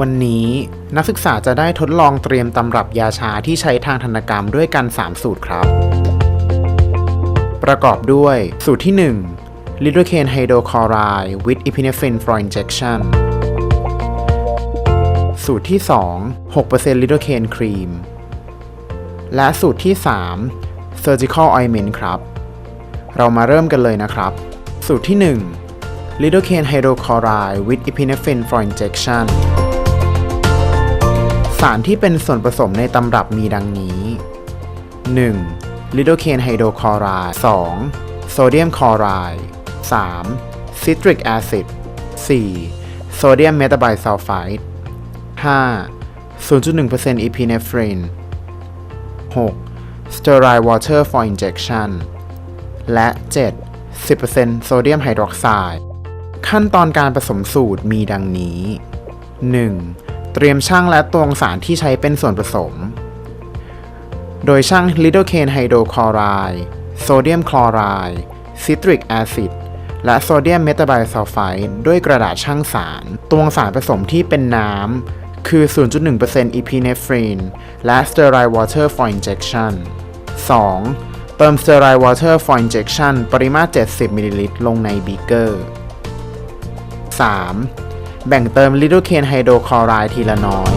วันนี้นักศึกษาจะได้ทดลองเตรียมตำรับยาชาที่ใช้ทางธนกรรมด้วยกัน 3 สูตรครับ ประกอบด้วยสูตรที่ 1 lidocaine hydrochloride with epinephrine for injection สูตรที่ 2 6% lidocaine cream และสูตรที่ 3 surgical ointment ครับ เรามาเริ่มกันเลยนะครับ สูตรที่ 1 lidocaine hydrochloride with epinephrine for injection สารที่เป็นส่วนผสมในตำรับมีดังนี้ 1. ลิโดเคนไฮโดรคลอไรด์ 2. โซเดียมคลอไรด์ 3. ซิตริกแอซิด 4. โซเดียมเมตาไบซัลไฟด์ 5. 0.1%อีพีเนฟริน 6. sterile water for อินเจกชันและ 7. 10%โซเดียมไฮดรอกไซด์ ขั้นตอนการผสมสูตรมีดังนี้ 1. เตรียมช่างและตวงสารที่ใช้เป็นส่วนผสม โดยช่าง lidocaine hydrochloride โซเดียมคลอไรด์ citric acid และโซเดียมเมตาไบซัลไฟด์ด้วยกระดาษช่างสาร ตวงสารผสมที่เป็นน้ำ คือ 0.1% epinephrine และ sterile water for injection 2. เติม sterile water for injection ปริมาตร 70 มิลลิลิตร ลงในบีเกอร์ 3. แบ่งเติม lidocaine hydrochloride ทีละน้อย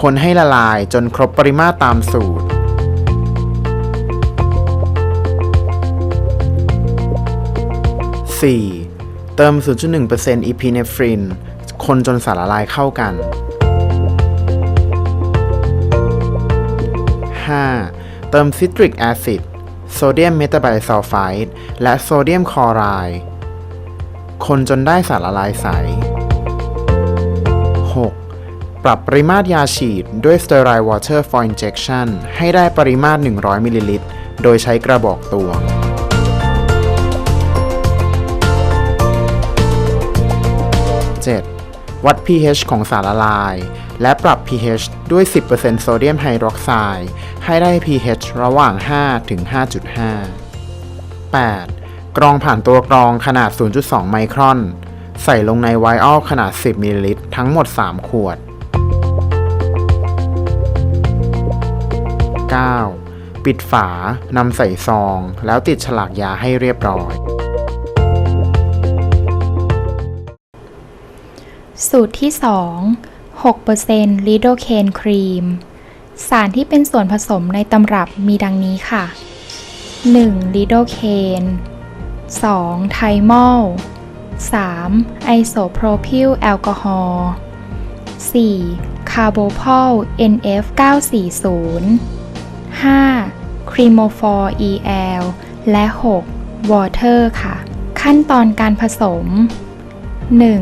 คนให้ละลายจนครบปริมาตรตามสูตร 4. เติม 0.1% epinephrine คนจนสารละลายเข้ากัน 5. เติม citric acid โซเดียมเมตาไบซัลไฟด์และโซเดียมคลอไรด์คนจนได้สารละลายใส 6. ปรับปริมาตรยาฉีดด้วย sterile water for injection ให้ได้ปริมาตร 100มิลลิลิตร โดยใช้กระบอกตวง 7. วัด pH ของสารละลาย และปรับ pH ด้วย 10%โซเดียมไฮดรอกไซด์ให้ได้ pH ระหว่าง 5 ถึง 5.5 8. กรองผ่านตัวกรองขนาด 0.2 ไมครอน ใส่ลงในไวออลขนาด 10มิลลิลิตรทั้งหมด 3 ขวด 9. ปิดฝานำใส่ซอง แล้วติดฉลากยาให้เรียบร้อยสูตรที่ 2 6% lidocaine cream สารที่เป็นส่วนผสมในตำรับมีดังนี้ค่ะ 1. lidocaine 2. ไทมอล 3. isopropyl alcohol 4. carbopol NF 940 5. cremophor EL และ 6. water ค่ะ ขั้นตอนการผสม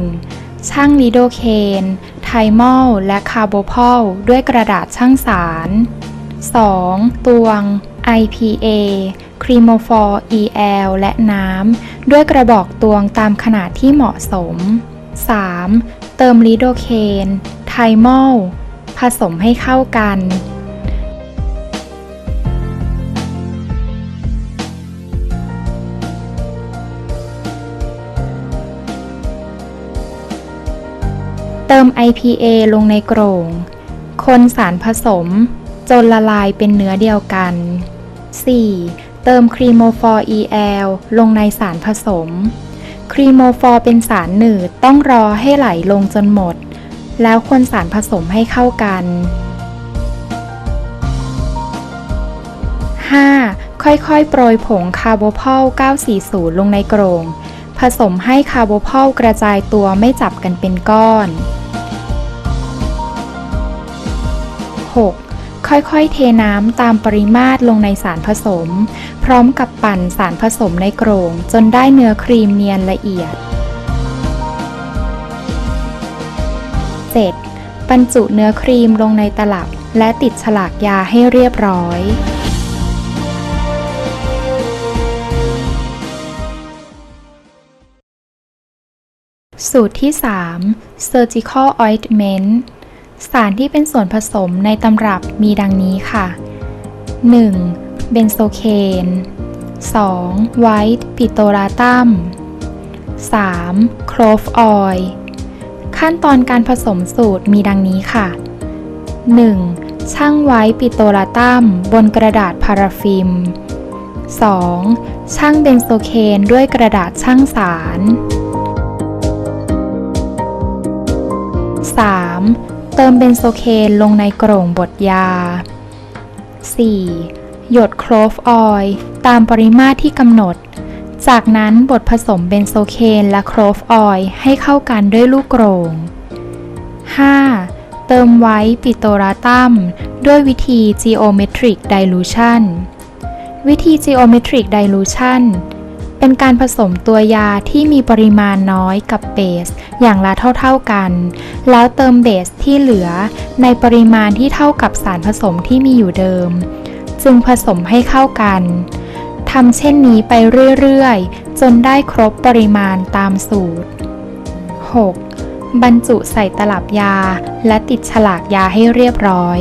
1. ช่างลิโดเคนไทมอลและคาร์โบพอลด้วยกระดาษช่างสาร 2. ตวง IPA ครีโมฟอร์ EL และน้ำ ด้วยกระบอกตวงตามขนาดที่เหมาะสม 3. เติมลิโดเคน ไทมอล ผสมให้เข้ากัน ติม IPA ลงในโกร่ง คนสารผสม จนละลายเป็นเนื้อเดียวกัน 4. เติมครีโมฟอร์ EL ลงในสารผสม ครีโมฟอร์เป็นสารหนืดต้องรอให้ไหลลงจนหมด แล้วคนสารผสมให้เข้ากัน 5. ค่อยๆ โปรยผงคาร์โบพอล 940 ลงในโกรงผสมให้คาร์โบพอลกระจายตัวไม่จับกันเป็นก้อน 6. ค่อยๆ เทน้ำตามปริมาตรลงในสารผสม พร้อมกับปั่นสารผสมในโกรงจนได้เนื้อครีมเนียนละเอียด 7. บรรจุเนื้อครีมลงในตลับ และติดฉลากยาให้เรียบร้อยสูตรที่ 3 surgical ointment สารที่เป็นส่วนผสมในตำรับมีดังนี้ค่ะ 1. เบนโซเคน 2. ไวท์ปิโตราตัม 3. โคลฟออยล์ขั้นตอนการผสมสูตรมีดังนี้ค่ะ 1. ช่างไว้ปิโตราตัมบนกระดาษพาราฟิล์ม 2. ช่างเบนโซเคนด้วยกระดาษช่างสาร 3. เติมเบนโซเคนลงในโกร่งบดยา 4. หยดโคลฟออยล์ตามปริมาตรที่กำหนด จากนั้นบดผสมเบนโซเคนและโคลฟออยล์ให้เข้ากันด้วยลูกโกร่ง 5. เติมไว้ปิโตราตัมด้วยวิธี geometric dilution วิธี geometric dilution เป็นการผสมตัวยาที่มีปริมาณน้อยกับเบสอย่างละเท่า ๆกัน แล้วเติมเบสที่เหลือในปริมาณที่เท่ากับสารผสมที่มีอยู่เดิม จึงผสมให้เข้ากันทำเช่นนี้ไปเรื่อยๆ จนได้ครบปริมาณตามสูตร 6. บรรจุใส่ตลับยาและติดฉลากยาให้เรียบร้อย